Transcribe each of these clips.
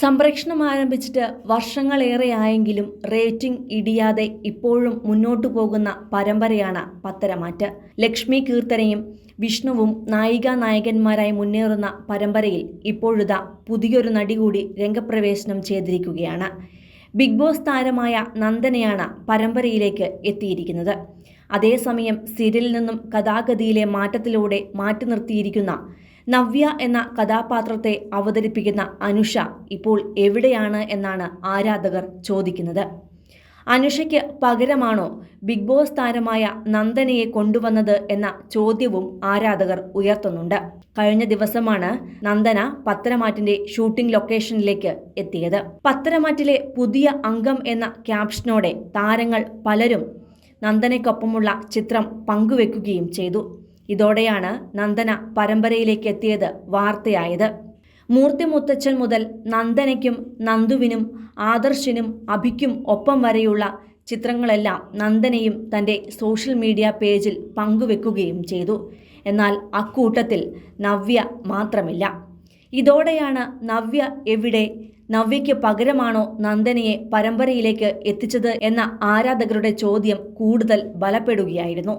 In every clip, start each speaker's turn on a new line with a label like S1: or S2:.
S1: സംപ്രേഷണം ആരംഭിച്ചിട്ട് വർഷങ്ങളേറെയായെങ്കിലും റേറ്റിംഗ് ഇടിയാതെ ഇപ്പോഴും മുന്നോട്ടു പോകുന്ന പരമ്പരയാണ് പത്തരമാറ്റ്. ലക്ഷ്മി കീർത്തനയും വിഷ്ണുവും നായികാ നായകന്മാരായി മുന്നേറുന്ന പരമ്പരയിൽ ഇപ്പോഴുതാ പുതിയൊരു നടി കൂടി രംഗപ്രവേശനം ചെയ്തിരിക്കുകയാണ്. ബിഗ് ബോസ് താരമായ നന്ദനയാണ് പരമ്പരയിലേക്ക് എത്തിയിരിക്കുന്നത്. അതേസമയം സീരിയലിൽ നിന്നും കഥാഗതിയിലെ മാറ്റത്തിലൂടെ മാറ്റി നിർത്തിയിരിക്കുന്ന നവ്യ എന്ന കഥാപാത്രത്തെ അവതരിപ്പിക്കുന്ന അനുഷ ഇപ്പോൾ എവിടെയാണ് എന്നാണ് ആരാധകർ ചോദിക്കുന്നത്. അനുഷയ്ക്ക് പകരമാണോ ബിഗ് ബോസ് താരമായ നന്ദനയെ കൊണ്ടുവന്നത് എന്ന ചോദ്യവും ആരാധകർ ഉയർത്തുന്നുണ്ട്. കഴിഞ്ഞ ദിവസമാണ് നന്ദന പത്തരമാറ്റിന്റെ ഷൂട്ടിംഗ് ലൊക്കേഷനിലേക്ക് എത്തിയത്. പത്തരമാറ്റിലെ പുതിയ അംഗം എന്ന ക്യാപ്ഷനോടെ താരങ്ങൾ പലരും നന്ദനയ്ക്കൊപ്പമുള്ള ചിത്രം പങ്കുവെക്കുകയും ചെയ്തു. ഇതോടെയാണ് നന്ദന പരമ്പരയിലേക്ക് എത്തിയത് വാർത്തയായത്. മൂർത്തി മുത്തച്ഛൻ മുതൽ നന്ദനയ്ക്കും നന്ദുവിനും ആദർശിനും അഭിക്കും ഒപ്പം വരെയുള്ള ചിത്രങ്ങളെല്ലാം നന്ദനയും തന്റെ സോഷ്യൽ മീഡിയ പേജിൽ പങ്കുവെക്കുകയും ചെയ്തു. എന്നാൽ അക്കൂട്ടത്തിൽ നവ്യ മാത്രമില്ല. ഇതോടെയാണ് നവ്യ എവിടെ നവ്യയ്ക്ക് പകരമാണോ നന്ദനയെ പരമ്പരയിലേക്ക് എത്തിച്ചത് എന്ന ആരാധകരുടെ ചോദ്യം കൂടുതൽ ബലപ്പെടുകയായിരുന്നു.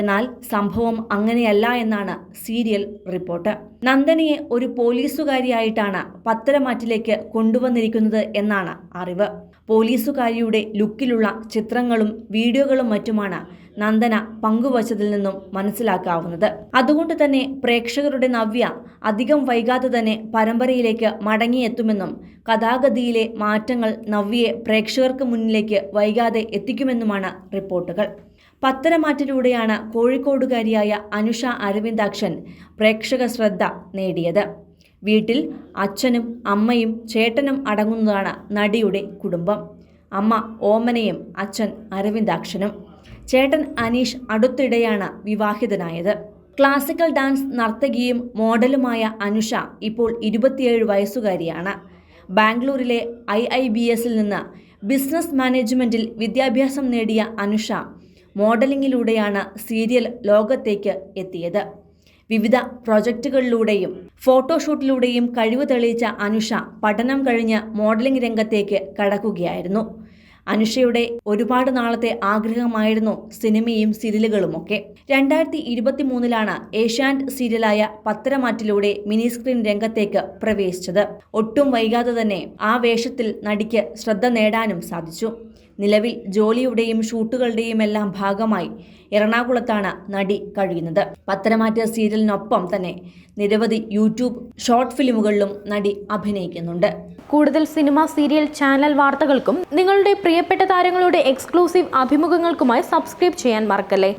S1: എന്നാൽ സംഭവം അങ്ങനെയല്ല എന്നാണ് സീരിയൽ റിപ്പോർട്ട്. നന്ദനിയെ ഒരു പോലീസുകാരിയായിട്ടാണ് പത്തരമാറ്റിലേക്ക് കൊണ്ടുവന്നിരിക്കുന്നത് എന്നാണ് അറിവ്. പോലീസുകാരിയുടെ ലുക്കിലുള്ള ചിത്രങ്ങളും വീഡിയോകളും മറ്റുമാണ് നന്ദന പങ്കുവച്ചതിൽ നിന്നും മനസ്സിലാക്കാവുന്നത്. അതുകൊണ്ട് തന്നെ പ്രേക്ഷകരുടെ നവ്യ അധികം വൈകാതെ തന്നെ പരമ്പരയിലേക്ക് മടങ്ങിയെത്തുമെന്നും കഥാഗതിയിലെ മാറ്റങ്ങൾ നവ്യയെ പ്രേക്ഷകർക്ക് മുന്നിലേക്ക് വൈകാതെ എത്തിക്കുമെന്നുമാണ് റിപ്പോർട്ടുകൾ. പത്തരമാറ്റിലൂടെയാണ് കോഴിക്കോടുകാരിയായ അനുഷ അരവിന്ദാക്ഷൻ പ്രേക്ഷക ശ്രദ്ധ നേടിയത്. വീട്ടിൽ അച്ഛനും അമ്മയും ചേട്ടനും അടങ്ങുന്നതാണ് നടിയുടെ കുടുംബം. അമ്മ ഓമനയും അച്ഛൻ അരവിന്ദാക്ഷനും. ചേട്ടൻ അനീഷ് അടുത്തിടെയാണ് വിവാഹിതനായത്. ക്ലാസിക്കൽ ഡാൻസ് നർത്തകിയും മോഡലുമായ അനുഷ ഇപ്പോൾ ഇരുപത്തിയേഴ് വയസ്സുകാരിയാണ്. ബാംഗ്ലൂരിലെ ഐ ഐ ബി എസിൽ നിന്ന് ബിസിനസ് മാനേജ്മെന്റിൽ വിദ്യാഭ്യാസം നേടിയ അനുഷ മോഡലിംഗിലൂടെയാണ് സീരിയൽ ലോകത്തേക്ക് എത്തിയത്. വിവിധ പ്രൊജക്റ്റുകളിലൂടെയും ഫോട്ടോഷൂട്ടിലൂടെയും കഴിവ് തെളിയിച്ച അനുഷ പഠനം കഴിഞ്ഞ് മോഡലിംഗ് രംഗത്തേക്ക് കടക്കുകയായിരുന്നു. അനുഷയുടെ ഒരുപാട് നാളത്തെ ആഗ്രഹമായിരുന്നു സിനിമയും സീരിയലുകളുമൊക്കെ. രണ്ടായിരത്തി ഇരുപത്തി മൂന്നിലാണ് ഏഷ്യാൻഡ് സീരിയലായ പത്തരമാറ്റിലൂടെ മിനി സ്ക്രീൻ രംഗത്തേക്ക് പ്രവേശിച്ചത്. ഒട്ടും വൈകാതെ തന്നെ ആ വേഷത്തിൽ നടിക്ക് ശ്രദ്ധ നേടാനും സാധിച്ചു. നിലവിൽ ജോലിയുടെയും ഷൂട്ടുകളുടെയും എല്ലാം ഭാഗമായി എറണാകുളത്താണ് നടി കഴിയുന്നത്. പത്തനമാറ്റ സീരിയലിനൊപ്പം തന്നെ നിരവധി യൂട്യൂബ് ഷോർട്ട് ഫിലിമുകളിലും നടി അഭിനയിക്കുന്നുണ്ട്.
S2: കൂടുതൽ സിനിമ സീരിയൽ ചാനൽ വാർത്തകൾക്കും നിങ്ങളുടെ പ്രിയപ്പെട്ട താരങ്ങളുടെ എക്സ്ക്ലൂസീവ് അഭിമുഖങ്ങൾക്കുമായി സബ്സ്ക്രൈബ് ചെയ്യാൻ മറക്കല്ലേ?